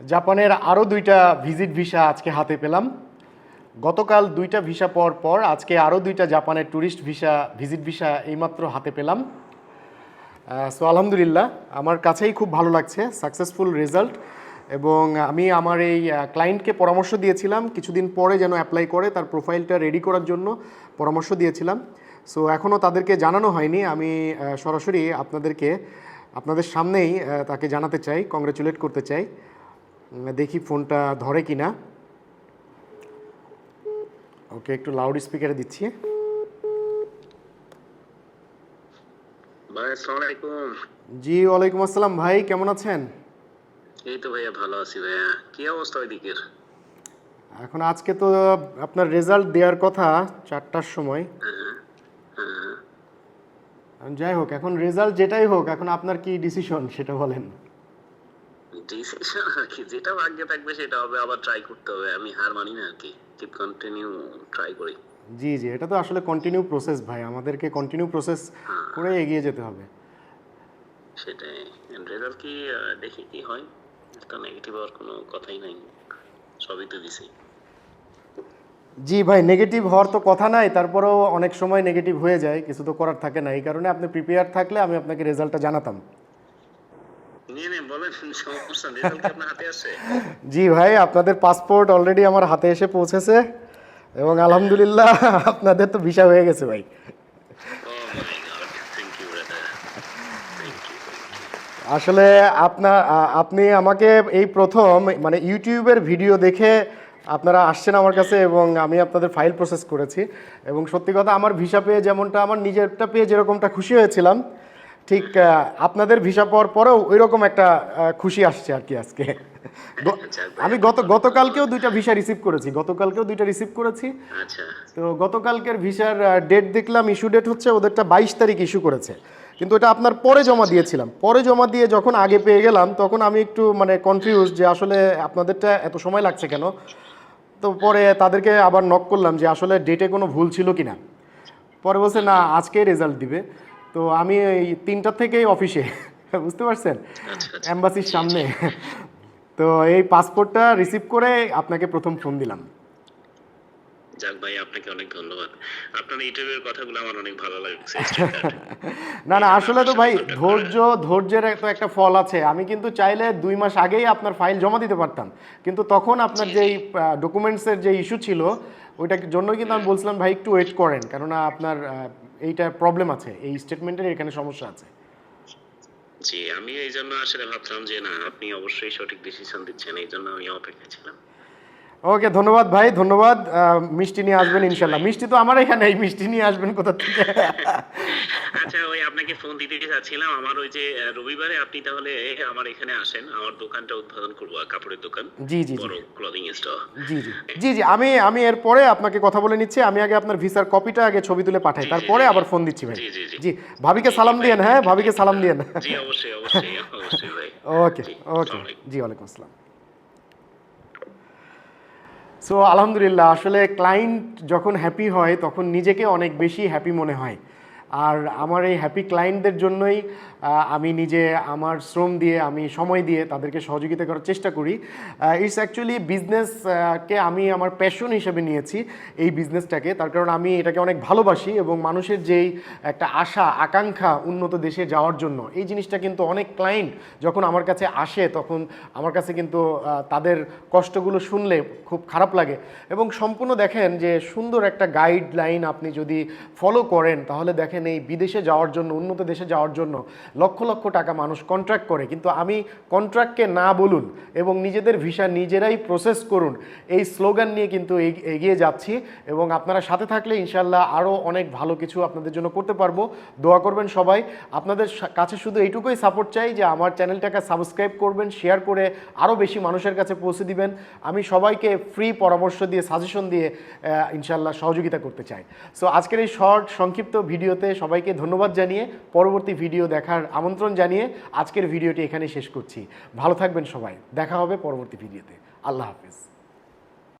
জাপানের আরও দুইটা ভিজিট ভিসা আজকে হাতে পেলাম। গতকাল দুইটা ভিসা পর পর আজকে আরও দুইটা জাপানের ট্যুরিস্ট ভিসা, ভিজিট ভিসা এইমাত্র হাতে পেলাম। সো আলহামদুলিল্লাহ, আমার কাছেই খুব ভালো লাগছে সাকসেসফুল রেজাল্ট এবং আমি আমার এই ক্লায়েন্টকে পরামর্শ দিয়েছিলাম, কিছুদিন পরে যেন অ্যাপ্লাই করে, তার প্রোফাইলটা রেডি করার জন্য পরামর্শ দিয়েছিলাম। সো এখনও তাদেরকে জানানো হয়নি, আমি সরাসরি আপনাদেরকে, আপনাদের সামনেই তাকে জানাতে চাই কংগ্রেচুলেট করতে চাই। দেখি ফোনটা ধরে কি না। ওকে একটু লাউড স্পিকারে দিচ্ছি। ভাই আসসালামু আলাইকুম। জি ওয়ালাইকুম আসসালাম ভাই কেমন আছেন? এই তো ভাইয়া ভালো আছি ভাইয়া। কি অবস্থা ওইদিকের এখন আজকে তো আপনার রেজাল্ট দেওয়ার কথা চারটার সময়। যাই হোক এখন রেজাল্ট যেটাই হোক এখন আপনার কি ডিসিশন সেটা বলেন। আর কি যেটা ভাগ্যে থাকবে সেটা হবে আবার ট্রাই করতে হবে। আমি হার মানি না আর কি। কিপ কন্টিনিউ ট্রাই করি। জি জি এটা তো আসলে কন্টিনিউ প্রসেস ভাই। আমাদেরকে কন্টিনিউ প্রসেস করে এগিয়ে যেতে হবে। সেটাই। রেজাল্ট কি দেখি কি হয়। তো নেগেটিভ হওয়ার কোনো কথাই নাই। সবই তো দিছি। জি ভাই নেগেটিভ হওয়ার তো কথা নাই। তারপরেও অনেক সময় নেগেটিভ হয়ে যায়। কিছু তো করার থাকে না। এই কারণে আপনি প্রিপেয়ার থাকলে আমি আপনাকে রেজাল্টটা জানাতাম। জি ভাই আপনাদের পাসপোর্ট অলরেডি আমার হাতে এসে পৌঁছেছে এবং আলহামদুলিল্লাহ আপনাদের তো ভিসা হয়ে গেছে ভাই। ইউ আসলে আপনার আপনি আমাকে এই প্রথম মানে ইউটিউবের ভিডিও দেখে আপনারা আসছেন আমার কাছে এবং আমি আপনাদের ফাইল প্রসেস করেছি। এবং সত্যি কথা আমার ভিসা পেয়ে যেমনটা আমার নিজেরটা পেয়ে যেরকমটা খুশি হয়েছিলাম ঠিক আপনাদের ভিসা পাওয়ার পরেও ওই রকম একটা খুশি আসছে আর কি আজকে। আমি গত গতকালকেও দুইটা ভিসা রিসিভ করেছি গতকালকেও দুইটা রিসিভ করেছি। আচ্ছা। তো গতকালকের ভিসার ডেট দেখলাম ইস্যু ডেট হচ্ছে ওদেরটা বাইশ তারিখ ইস্যু করেছে। কিন্তু এটা আপনার পরে জমা দিয়েছিলাম। পরে জমা দিয়ে যখন আগে পেয়ে গেলাম তখন আমি একটু মানে কনফিউজ যে আসলে আপনাদেরটা এত সময় লাগছে কেন? তো পরে তাদেরকে আবার নক করলাম যে আসলে ডেটে কোনো ভুল ছিল কি না পরে বলছে না আজকে রেজাল্ট দিবে। তো আমি এই তিনটার থেকেই অফিসে বুঝতে পারছেন? আচ্ছা আচ্ছা। অ্যাম্বাসির সামনে। তো এই পাসপোর্টটা রিসিভ করে আপনাকে প্রথম ফোন দিলাম। যাক ভাই আপনাকে অনেক ধন্যবাদ। আপনার ইউটিউবের কথাগুলো আমার অনেক ভালো লাগছে। না না আসলে তো ভাই ধৈর্য ধৈর্যের তো একটা ফল আছে। আমি কিন্তু চাইলে দুই মাস আগেই আপনার ফাইল জমা দিতে পারতাম। কিন্তু তখন আপনার যেই ডকুমেন্টসের যে ইস্যু ছিল ওইটার জন্য কিন্তু আমি বলছিলাম ভাই একটু ওয়েট করেন। কেননা আপনার এইটা প্রবলেম আছে এই স্টেটমেন্টের এখানে সমস্যা আছে। জি আমি এই জন্য আসলে ভাবছিলাম যে না আপনি অবশ্যই সঠিক ডিসিশন দিচ্ছেন এই জন্য আমি অপেক্ষা ছিলাম। ওকে ধন্যবাদ ভাই ধন্যবাদ। মিষ্টি নিয়ে আসবেন ইনশাল্লাহ মিষ্টি তো আমার এখানে এই মিষ্টি নিয়ে আসবেন কোথা থেকে? আচ্ছা আপনাকে ফোন দিতে চাচ্ছিলাম আমার ওই যে রবিবারে আপনি তাহলে আমার এখানে আসেন। আমার দোকানটা উদ্বোধন করব কাপড়ের দোকান। জি জি বড় ক্লদিং স্টোর জি জি। জি জি আমি আমি এরপরে আপনাকে কথা বলে নিচ্ছি। আমি আগে আপনার ভিসার কপিটা আগে ছবি তুলে পাঠাই। তারপরে আবার ফোন দিচ্ছি ভাই। জি জি জি। ভাবিকে সালাম দিয়েন হ্যাঁ? ভাবিকে সালাম দিয়েন। জি অবশ্যই অবশ্যই অবশ্যই ভাই। ওকে জি, ওকে। আলাইকুম। জি ওয়ালাইকুম আসসালাম। সো আলহামদুলিল্লাহ আসলে ক্লায়েন্ট যখন হ্যাপি হয় তখন নিজেকে অনেক বেশি হ্যাপি মনে হয়। আর আমার এই হ্যাপি ক্লায়েন্টদের জন্যই আমি নিজে আমার শ্রম দিয়ে, আমি সময় দিয়ে তাদেরকে সহযোগিতা করার চেষ্টা করি। ইটস অ্যাকচুয়ালি বিজনেসকে আমি আমার প্যাশন হিসেবে নিয়েছি এই বিজনেসটাকে তার কারণ আমি এটাকে অনেক ভালোবাসি এবং মানুষের যেই একটা আশা, আকাঙ্ক্ষা উন্নত দেশে যাওয়ার জন্য, এই জিনিসটা কিন্তু অনেক ক্লায়েন্ট যখন আমার কাছে আসে, তখন আমার কাছে কিন্তু তাদের কষ্টগুলো শুনলে খুব খারাপ লাগে। এবং সম্পূর্ণ দেখেন যে সুন্দর একটা গাইডলাইন আপনি যদি ফলো করেন, তাহলে দেখেন এই বিদেশে যাওয়ার জন্য, উন্নত দেশে যাওয়ার জন্য লক্ষ লক্ষ টাকা মানুষ কন্ট্রাক্ট করে। কিন্তু আমি কন্ট্রাক্টকে না বলুন এবং নিজেদের ভিসা নিজেরাই প্রসেস করুন, এই স্লোগান নিয়ে কিন্তু এগিয়ে যাচ্ছি এবং আপনারা সাথে থাকলে ইনশাল্লাহ আরও অনেক ভালো কিছু আপনাদের জন্য করতে পারব। দোয়া করবেন সবাই। আপনাদের কাছে শুধু এইটুকুই সাপোর্ট চাই যে আমার চ্যানেলটাকে সাবস্ক্রাইব করবেন শেয়ার করে আরও বেশি মানুষের কাছে পৌঁছে দিবেন। আমি সবাইকে ফ্রি পরামর্শ দিয়ে সাজেশন দিয়ে ইনশাল্লাহ সহযোগিতা করতে চাই। সো আজকের এই শর্ট সংক্ষিপ্ত ভিডিওতে সবাইকে ধন্যবাদ জানিয়ে পরবর্তী ভিডিও দেখার আমন্ত্রণ জানিয়ে আজকের ভিডিওটি এখানে শেষ করছি। ভালো থাকবেন সবাই। দেখা হবে পরবর্তী ভিডিওতে। আল্লাহ হাফিজ।